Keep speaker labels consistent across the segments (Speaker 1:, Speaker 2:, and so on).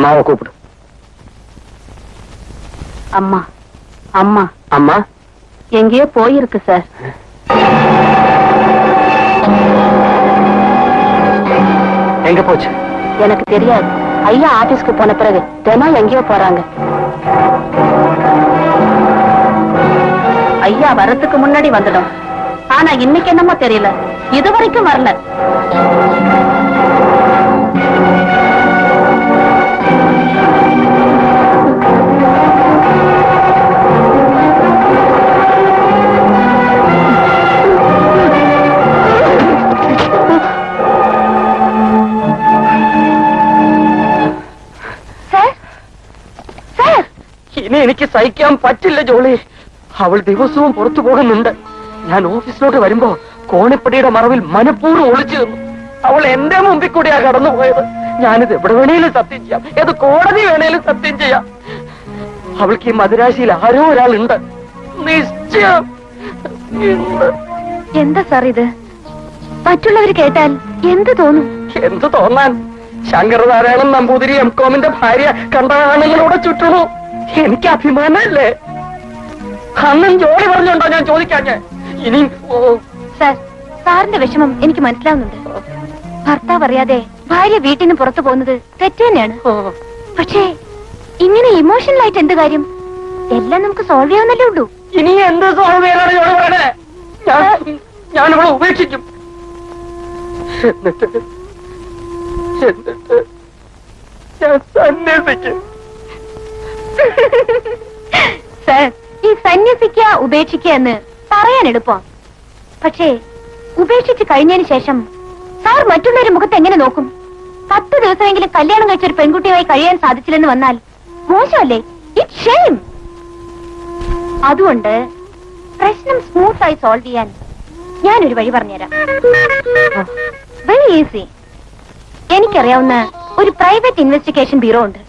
Speaker 1: அம்மாவை கூப்பிடு.
Speaker 2: அம்மா அம்மா.
Speaker 1: அம்மா?
Speaker 2: எங்கேயோ போயிருக்கு சார்.
Speaker 1: எங்க போச்சு?
Speaker 2: எனக்கு தெரியாது. ஐயா ஆபீஸ்க்கு போன பிறகு தினம் எங்கேயோ போறாங்க. ஐயா வரத்துக்கு முன்னாடி வந்துடும். ஆனா இன்னைக்கு என்னமோ தெரியல. இது வரைக்கும் வரல.
Speaker 1: ഇനി എനിക്ക് സഹിക്കാൻ പറ്റില്ല ജോളി. അവൾ ദിവസവും പുറത്തു പോകുന്നുണ്ട്. ഞാൻ ഓഫീസിലോട്ട് വരുമ്പോ കോണിപ്പടിയുടെ മറവിൽ മനഃപൂർവം ഒളിച്ചു തന്നു അവൾ എന്റെ മുമ്പിൽ കൂടിയാ കടന്നുപോയത്. ഞാനിത് എവിടെ വേണേലും സത്യം ചെയ്യാം. ഏത് കോടതി വേണേലും സത്യം ചെയ്യാം. അവൾക്ക് ഈ മദുരാശിയിൽ ആരോ ഒരാളുണ്ട്. നിശ്ചയം.
Speaker 2: എന്താ സാർ ഇത്? മറ്റുള്ളവർ കേട്ടാൽ എന്ത് തോന്നും?
Speaker 1: എന്ത് തോന്നാൻ? ശങ്കരനാരായണൻ നമ്പൂതിരി എം കോമിന്റെ ഭാര്യ കണ്ട ആണുങ്ങളോടെ ചുറ്റണു എനിക്ക് അഭിമാനല്ലേ അന്നും ജോലി പറഞ്ഞുണ്ടോ ഞാൻ ചോദിക്കാൻ ഞാൻ ഇനി
Speaker 2: സാർ സാറിന്റെ വിഷമം എനിക്ക് മനസ്സിലാവുന്നുണ്ട്. ഭർത്താവ് അറിയാതെ ഭാര്യ വീട്ടിൽ നിന്ന് പുറത്തു പോകുന്നത് തെറ്റ് തന്നെയാണ്. പക്ഷേ ഇങ്ങനെ ഇമോഷണൽ ആയിട്ട് എന്ത് കാര്യം? എല്ലാം നമുക്ക് സോൾവ് ചെയ്യാവുന്നല്ലേ ഉള്ളൂ.
Speaker 1: ഇനി എന്ത് സോൾവ് ചെയ്യാനാണ് ജോലി പറയണേ? ഞാൻ ഉപേക്ഷിക്കും. എന്നിട്ട് എന്നിട്ട് ഞാൻ സന്യസിക്കും
Speaker 2: സാർ ഈ ഉപേക്ഷിക്കുക എന്ന് പറയാൻ എളുപ്പം. പക്ഷേ ഉപേക്ഷിച്ച് കഴിഞ്ഞതിന് ശേഷം സാർ മറ്റുള്ളവരുടെ മുഖത്ത് എങ്ങനെ നോക്കും? പത്ത് ദിവസമെങ്കിലും കല്യാണം കഴിച്ച ഒരു പെൺകുട്ടിയുമായി കഴിയാൻ സാധിച്ചില്ലെന്ന് വന്നാൽ മോശമല്ലേ? ഇറ്റ് ഷെയിം അതുകൊണ്ട് പ്രശ്നം സ്മൂത്ത് ആയി സോൾവ് ചെയ്യാൻ ഞാനൊരു വഴി പറഞ്ഞുതരാം. വെരി ഈസി എനിക്കറിയാവുന്ന ഒരു പ്രൈവറ്റ് ഇൻവെസ്റ്റിഗേഷൻ ബ്യൂറോ ഉണ്ട്.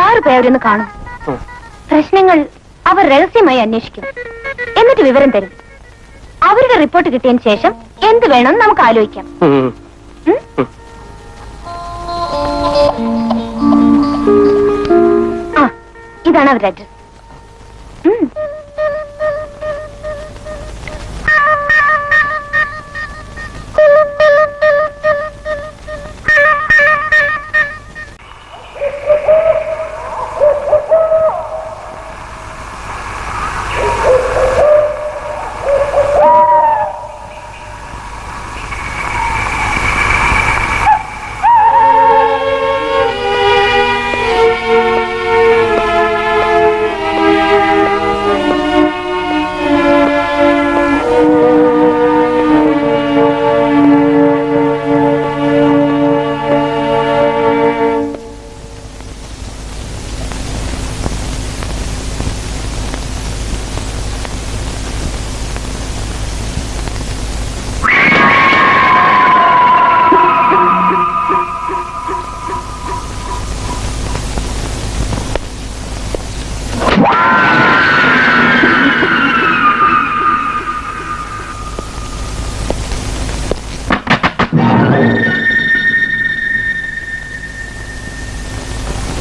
Speaker 2: സാറ് പോയി അവരൊന്ന് കാണും. പ്രശ്നങ്ങൾ അവർ രഹസ്യമായി അന്വേഷിക്കും. എന്നിട്ട് വിവരം തരും. അവരുടെ റിപ്പോർട്ട് കിട്ടിയതിന് ശേഷം എന്ത് വേണം നമുക്ക് ആലോചിക്കാം? ആ ഇതാണ് അവരുടെ address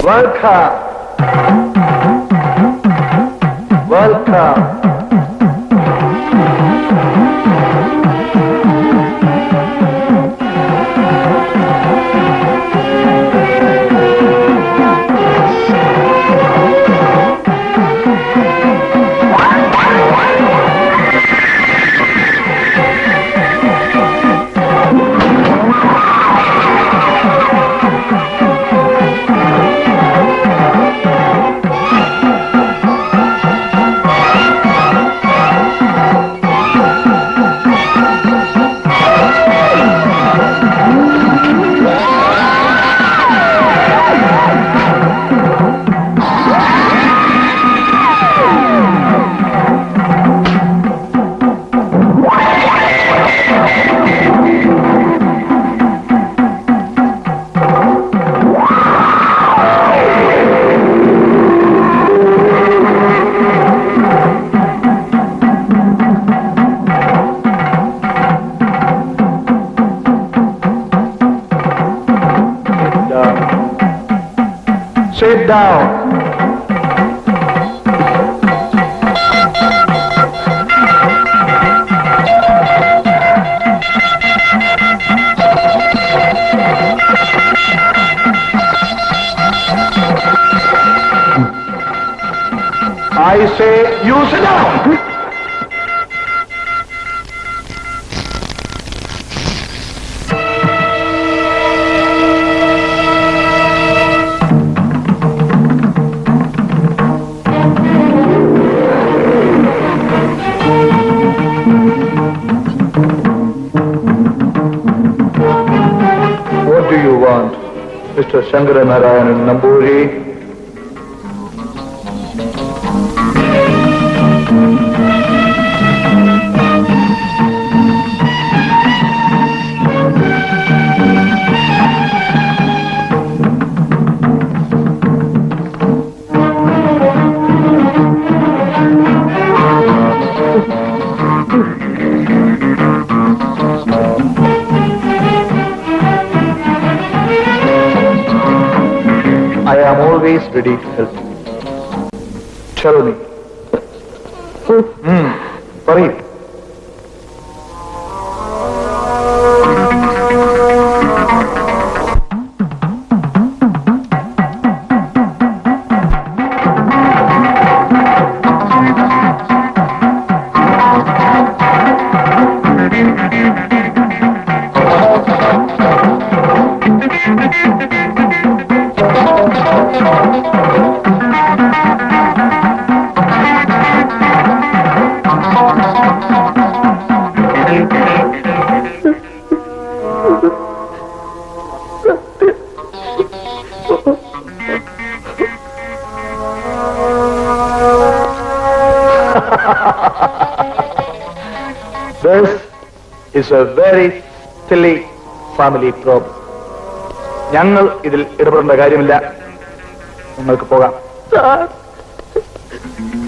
Speaker 1: Welcome. Welcome.
Speaker 3: Down. I say you sit down. Mr. Shankaranarayanan Namburi? Ready to help you. Tell me. Hmm. This is a very silly family problem. ഞങ്ങൾ ഇതിൽ ഇടപെടേണ്ട കാര്യമില്ല. നിങ്ങൾക്ക് പോകാം.
Speaker 1: സാർ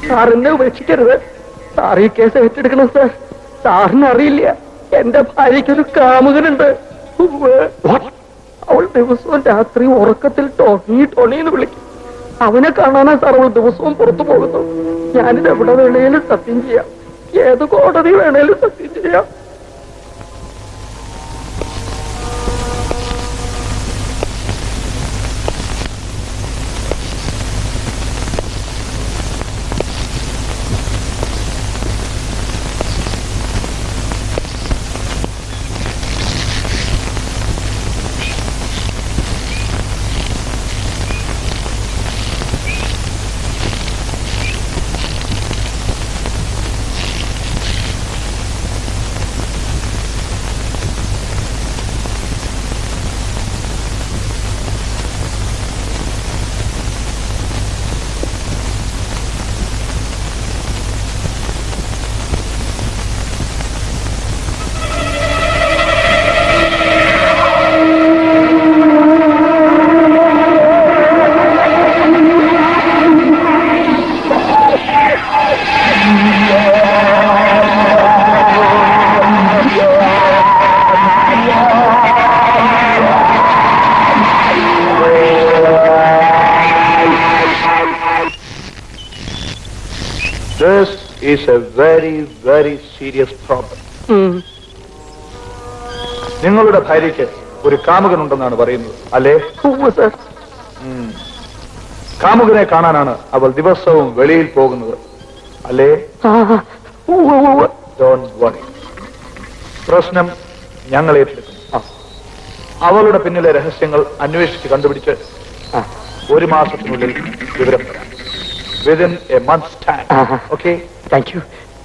Speaker 1: സാർ എന്നെ ഉപേക്ഷിക്കരുത്. സാർ ഈ കേസ് ഏറ്റെടുക്കണം സാർ. സാറിന് അറിയില്ല. എന്റെ ഭാര്യയ്ക്കൊരു കാമുകനുണ്ട്. അവൾ ദിവസവും രാത്രി ഉറക്കത്തിൽ ടോണി ടോണി എന്ന് വിളിക്കും. അവനെ കാണാനാ സാർ അവൾ ദിവസവും പുറത്തു പോകുന്നു ഞാനിത് എവിടെ വേണേലും സത്യം ചെയ്യാം. ഏത് കോടതി വേണേലും സത്യം ചെയ്യാം.
Speaker 3: This is a very, very serious problem.
Speaker 1: ഉം.
Speaker 3: നിങ്ങളുടെ ഭാര്യയ്ക്ക് ഒരു കാമുകനുണ്ടെന്നാണ് പറയുന്നത് അല്ലേ. കാമുകനെ കാണാനാണ് അവൾ ദിവസവും വെളിയിൽ പോകുന്നത് അല്ലേ? പ്രശ്നം ഞങ്ങൾ ഏറ്റെടുക്കും. അവളുടെ പിന്നിലെ രഹസ്യങ്ങൾ അന്വേഷിച്ച് കണ്ടുപിടിച്ച് ഒരു മാസത്തിനുള്ളിൽ വിവരം തരാം. Within a month's time
Speaker 1: Aaha.
Speaker 3: Okay
Speaker 1: thank you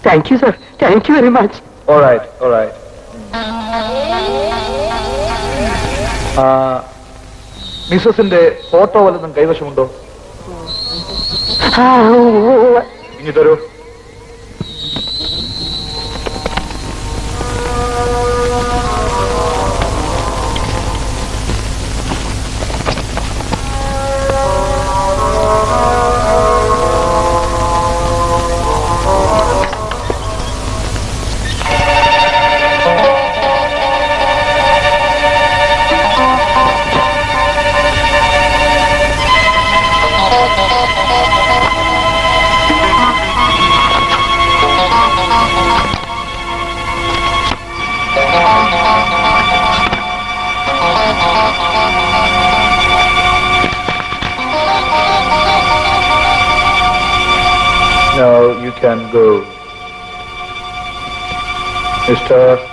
Speaker 1: thank you sir thank you very much
Speaker 3: alright alright മിസസിന്റെ photo വല്ലതും കൈവശമുണ്ടോ. ഇനി തരൂ. Now you can go. Mister.